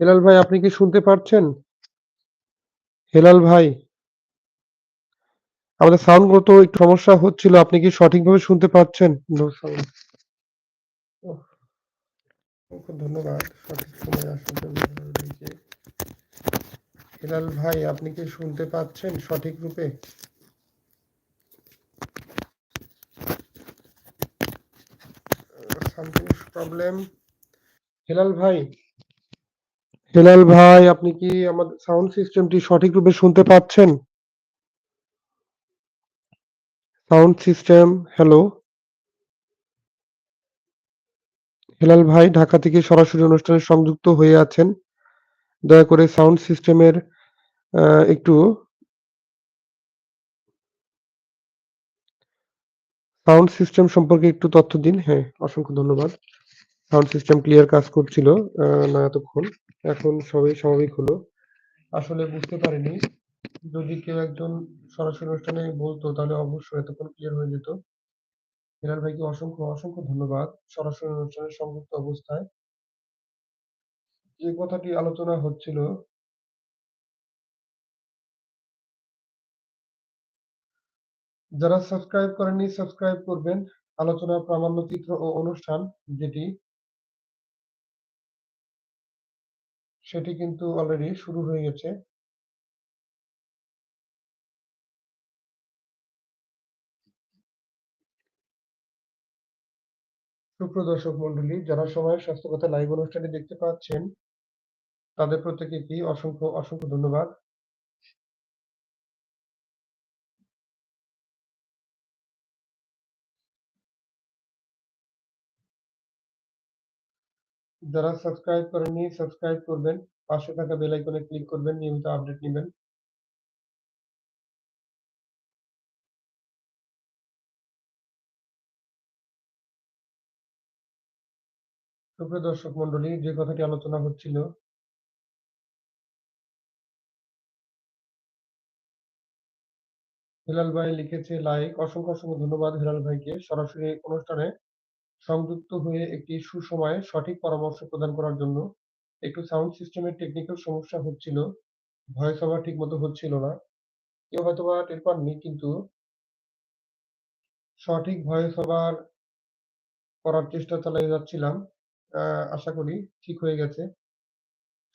হেলাল ভাই, আপনি কি শুনতে পারছেন? হেলাল ভাই? আমাদের সাউন্ডগত একটু সমস্যা হচ্ছিল। আপনি কি সঠিকভাবে শুনতে পাচ্ছেন? ধন্যবাদ, সঠিক হেলাল ভাই, আপনি কি শুনতে পাচ্ছেন সঠিক রূপে? Something problem. হেলাল ভাই? হেলাল ভাই আপনি কি আমাদের সাউন্ড সিস্টেমটি সঠিক রূপে শুনতে পাচ্ছেন? Sound system, hello? হেলাল ভাই ঢাকা থেকে সরাসরি অনুষ্ঠানে সংযুক্ত হয়ে আছেন। দয়া করে সাউন্ড সিস্টেমের একটু সাউন্ড সিস্টেম সম্পর্কে একটু তথ্য দিন। হ্যাঁ, অসংখ্য ধন্যবাদ। সাউন্ড সিস্টেম ক্লিয়ার কাজ করছিল না এতক্ষণ। এখন সবই স্বাভাবিক হলো। আসলে বুঝতে পারিনি। যদি কেউ একজন সরাসরি অনুষ্ঠানে বলতো তাহলে অবশ্যই এতক্ষণ ক্লিয়ার হয়ে যেত। হেলাল ভাইকে অসংখ্য, অসংখ্য ধন্যবাদ। সরাসরি অনুষ্ঠানে সংযুক্ত অবস্থায় যে কথাটি আলোচনা হচ্ছিল যারা সাবস্ক্রাইব করেননি সাবস্ক্রাইব করবেন। আলোচনা, প্রামাণ্যচিত্র ও অনুষ্ঠান যেটি সেটি কিন্তু অলরেডি শুরু হয়ে গেছে। সুপ্রদর্শক মন্ডলী যারা সময় স্বাস্থ্য কথা লাইভ অনুষ্ঠানে দেখতে পাচ্ছেন তাদের প্রত্যেকে কি অসংখ্য, অসংখ্য ধন্যবাদ। যারা সাবস্ক্রাইব করেননি সাবস্ক্রাইব করবেন। পাশে থাকা বেল আইকনে ক্লিক করবেন, নিয়মিত আপডেট নেবেন সুপ্রিয় দর্শক মণ্ডলী, যে কথাটি আলোচনা হচ্ছিল হেলাল ভাই লিখেছে লাইক। অসংখ্য, অসংখ্য ধন্যবাদ হেলাল ভাইকে। সরাসরি অনুষ্ঠানে সংযুক্ত হয়ে একটি সুসময়ে সঠিক পরামর্শ প্রদান করার জন্য। একটু সাউন্ড সিস্টেমের টেকনিক্যাল সমস্যা হচ্ছিল। ভয়েস ওভার ঠিকমতো হচ্ছিল না। কেউ হয়তোবা টের পাননি কিন্তু সঠিক ভয়েস ওভার করার চেষ্টা চালিয়ে যাচ্ছিলাম। আশা করি ঠিক হয়ে গেছে।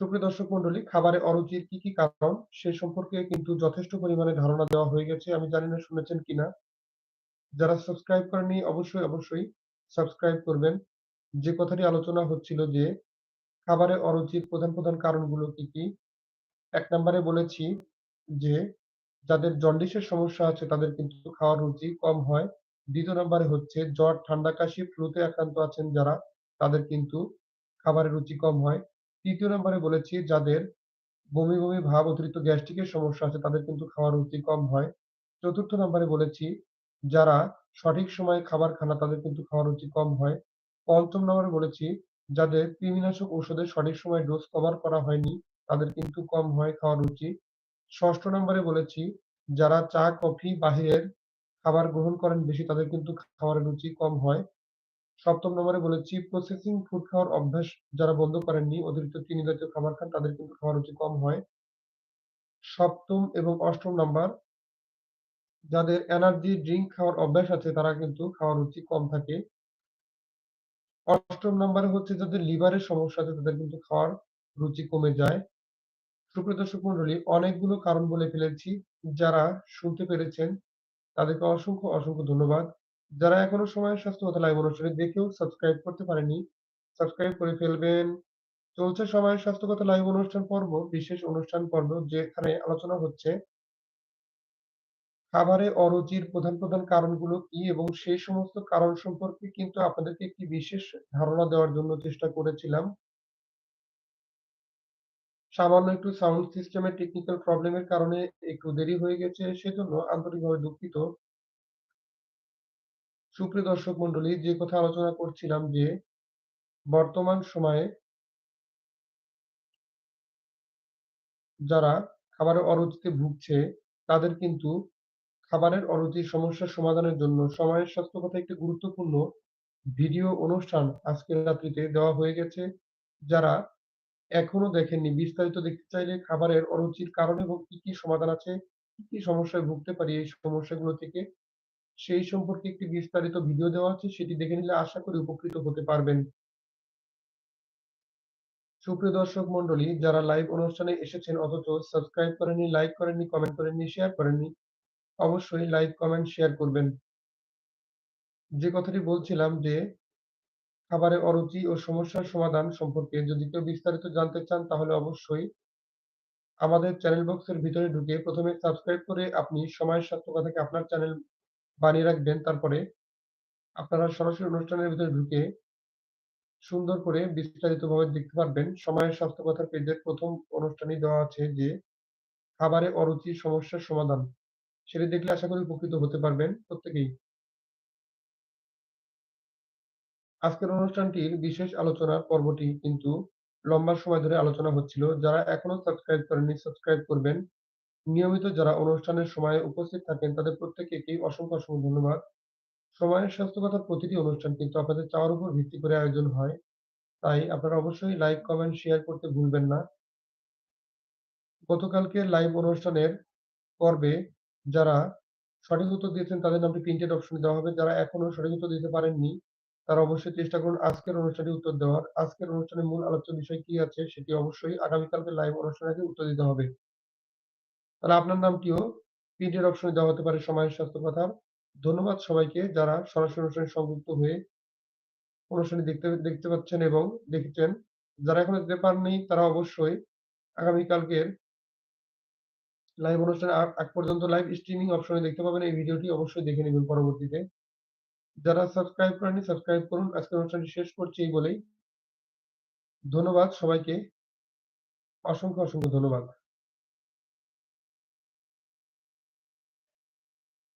সুপ্রিয় দর্শক মণ্ডলী, খাবারে অরুচির কি, কি কারণ সে সম্পর্কে কিন্তু যথেষ্ট পরিমাণে ধারণা দেওয়া হয়ে গেছে। আমি জানি না শুনেছেন কিনা? যারা সাবস্ক্রাইব করেননি অবশ্যই, অবশ্যই সাবস্ক্রাইব করবেন। যে কথাটি আলোচনা হচ্ছিল যে খাবারে অরুচির প্রধান, প্রধান কারণগুলো কি, কি? এক নম্বরে বলেছি যে যাদের জন্ডিসের সমস্যা আছে তাদের কিন্তু খাওয়ার রুচি কম হয়। দ্বিতীয় নম্বরে হচ্ছে জ্বর, ঠান্ডা, কাশি, ফ্লুতে আক্রান্ত আছেন যারা তাদের কিন্তু খাবারের রুচি কম হয়। তৃতীয় নাম্বারে বলেছি যাদের বমি, বমি ভাব, অতিরিক্ত গ্যাস্ট্রিকের সমস্যা আছে তাদের কিন্তু খাওয়ার রুচি কম হয়। চতুর্থ নম্বরে বলেছি যারা সঠিক সময়ে খাবার খান তাদের কিন্তু খাওয়ার রুচি কম হয়। ৫ম নাম্বারে বলেছি যাদের কৃমিনাশক ঔষধের সঠিক সময়ে ডোজ কভার করা হয়নি তাদের কিন্তু কম হয় খাওয়ার রুচি। ৬ষ্ঠ নাম্বারে বলেছি যারা চা, কফি, বাহিরের খাবার গ্রহণ করেন বেশি তাদের কিন্তু খাবারের রুচি কম হয়। ৭ম নম্বরে বলেছি প্রসেসিং ফুড খাওয়ার অভ্যাস যারা বন্ধ করেননি, অতিরিক্ত চিনি জাতীয় খাবার খান তাদের কিন্তু খাওয়ার রুচি কম হয়। সপ্তম এবং অষ্টম নাম্বার যাদের এনার্জি ড্রিঙ্ক খাওয়ার অভ্যাস আছে তারা কিন্তু খাওয়ার রুচি কম থাকে। ৮ম নাম্বারে হচ্ছে যাদের লিভারের সমস্যা আছে তাদের কিন্তু খাওয়ার রুচি কমে যায়। সুপ্রিয় দর্শক মণ্ডলী, অনেকগুলো কারণ বলে ফেলেছি। যারা শুনতে পেরেছেন তাদেরকে অসংখ্য, অসংখ্য ধন্যবাদ। যারা এখনও সময়ের স্বাস্থ্য কথা লাইভ অনুষ্ঠানে দেখেও সাবস্ক্রাইব করতে পারেনি সাবস্ক্রাইব করে ফেলবেন। চলছে সময়ের স্বাস্থ্য কথা লাইভ অনুষ্ঠান পর্ব, বিশেষ অনুষ্ঠান পর্ব যেখানে আলোচনা হচ্ছে খাবারে অরুচির প্রধান, প্রধান কারণগুলো কি এবং সেই সমস্ত কারণ সম্পর্কে কিন্তু আপনাদেরকে একটি বিশেষ ধারণা দেওয়ার জন্য চেষ্টা করেছিলাম। সামান্য একটু সাউন্ড সিস্টেমের টেকনিক্যাল প্রবলেমের কারণে একটু দেরি হয়ে গেছে সেজন্য আন্তরিকভাবে দুঃখিত। সুপ্রিয় দর্শক মন্ডলী যে কথা আলোচনা করছিলাম যে বর্তমান সময়ে যারা খাবারের অরুচিতে ভুগছে তাদের কিন্তু খাবারের অরুচির সমস্যার সমাধানের জন্য সময়ের স্বাস্থ্য কথা একটি গুরুত্বপূর্ণ ভিডিও অনুষ্ঠান আজকের রাত্রিতে দেওয়া হয়ে গেছে। যারা এখনও দেখেননি, বিস্তারিত দেখতে চাইলে খাবারের অরুচির কারণ এবং কি, কি সমাধান আছে, কি, কি সমস্যায় ভুগতে পারি এই সমস্যাগুলো থেকে, সেই সম্পর্কে একটি বিস্তারিত ভিডিও দেওয়া আছে। সেটি দেখে নিলে আশা করি উপকৃত হতে পারবেন। সুপ্রিয় দর্শক মণ্ডলী, যারা লাইভ অনুষ্ঠানে এসেছেন অথচ সাবস্ক্রাইব করেননি, লাইক করেননি, কমেন্ট করেননি, শেয়ার করেননি, অবশ্যই লাইক, কমেন্ট, শেয়ার করবেন। যে কথাটি বলছিলাম যে, খাবারে অরুচি ও সমস্যার সমাধান সম্পর্কে যদি কেউ বিস্তারিত জানতে চান তাহলে অবশ্যই আমাদের চ্যানেল বক্সের ভিতরে ঢুকে প্রথমে সাবস্ক্রাইব করে আপনি সময়ের কথাকে আপনার চ্যানেল বানিয়ে রাখবেন। তারপরে আপনারা সরাসরি অনুষ্ঠানের ভিতরে ঢুকে সুন্দর করে বিস্তারিতভাবে দেখতে পারবেন। সময়ের স্বাস্থ্য কথার পেজের ১ম অনুষ্ঠানেই দেওয়া আছে যে, খাবারে অরুচি সমস্যার সমাধান। সেটি দেখলে আশা করি উপকৃত হতে পারবেন প্রত্যেকেই। আজকের অনুষ্ঠানটির বিশেষ আলোচনার পর্বটি কিন্তু লম্বা সময় ধরে আলোচনা হচ্ছিল। যারা এখনও সাবস্ক্রাইব করেননি, সাবস্ক্রাইব করবেন। নিয়মিত যারা অনুষ্ঠানের সময়ে উপস্থিত থাকেন তাদের প্রত্যেককেই অসংখ্য, অসংখ্য ধন্যবাদ। সময়ের স্বাস্থ্যকতার প্রতিটি অনুষ্ঠান কিন্তু আপনাদের চাওয়ার উপর ভিত্তি করে আয়োজন হয়। তাই আপনারা অবশ্যই লাইক, কমেন্ট, শেয়ার করতে ভুলবেন না। গতকালকের লাইভ অনুষ্ঠানের পর্বে যারা সঠিক উত্তর দিয়েছেন তাদের নামটি প্রিন্টেড অপশনে দেওয়া হবে। যারা এখনও সঠিক উত্তর দিতে পারেননি, তারা অবশ্যই চেষ্টা করুন আজকের অনুষ্ঠানে উত্তর দেওয়ার। আজকের অনুষ্ঠানের মূল আলোচ্য বিষয় কি আছে সেটি অবশ্যই আগামীকালকের লাইভ অনুষ্ঠানে আগে উত্তর দিতে হবে। তাহলে আপনার নামটিও প্রিন্টেড অপশনে দেওয়া হতে পারে সময়ের স্বাস্থ্য কথার। ধন্যবাদ সবাইকে যারা সরাসরি অনুষ্ঠানে সংযুক্ত হয়ে অনুষ্ঠানে দেখতে দেখতে পাচ্ছেন এবং দেখছেন যারা এখনও দিতে পারেননি তারা অবশ্যই আগামীকালকের লাইভ অনুষ্ঠানে আগ পর্যন্ত লাইভ স্ট্রিমিং অপশনে দেখতে পাবেন এই ভিডিওটি অবশ্যই দেখে নেবেন পরবর্তীতে। যারা সাবস্ক্রাইব করেনি সাবস্ক্রাইব করুন। আজকের অনুষ্ঠানটি শেষ করছি এই বলেই। ধন্যবাদ সবাইকে। অসংখ্য, অসংখ্য ধন্যবাদ।